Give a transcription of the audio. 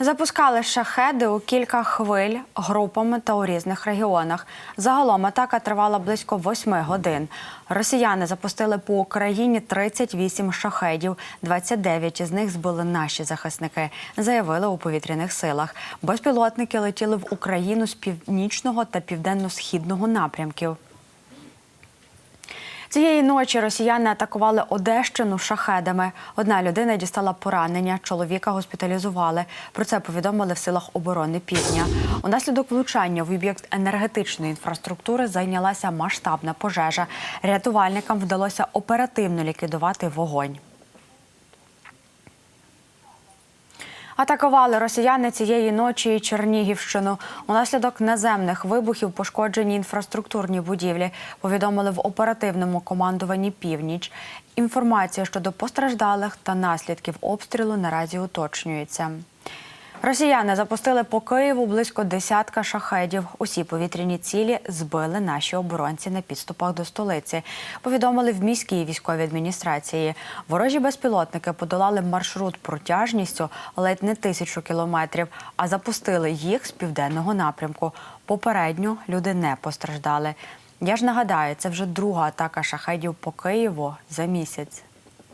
Запускали шахеди у кілька хвиль групами та у різних регіонах. Загалом атака тривала близько восьми годин. Росіяни запустили по Україні 38 шахедів. 29 із них збили наші захисники, заявили у повітряних силах. Безпілотники летіли в Україну з північного та південно-східного напрямків. Цієї ночі росіяни атакували Одещину шахедами. Одна людина дістала поранення, чоловіка госпіталізували. Про це повідомили в силах оборони Півдня. Унаслідок влучання в об'єкт енергетичної інфраструктури зайнялася масштабна пожежа. Рятувальникам вдалося оперативно ліквідувати вогонь. Атакували росіяни цієї ночі і Чернігівщину. Унаслідок наземних вибухів пошкоджені інфраструктурні будівлі. Повідомили в оперативному командуванні північ. Інформація щодо постраждалих та наслідків обстрілу наразі уточнюється. Росіяни запустили по Києву близько десятка шахедів. Усі повітряні цілі збили наші оборонці на підступах до столиці. Повідомили в міській військовій адміністрації. Ворожі безпілотники подолали маршрут протяжністю ледь не тисячу кілометрів, а запустили їх з південного напрямку. Попередньо люди не постраждали. Я ж нагадаю, це вже друга атака шахедів по Києву за місяць.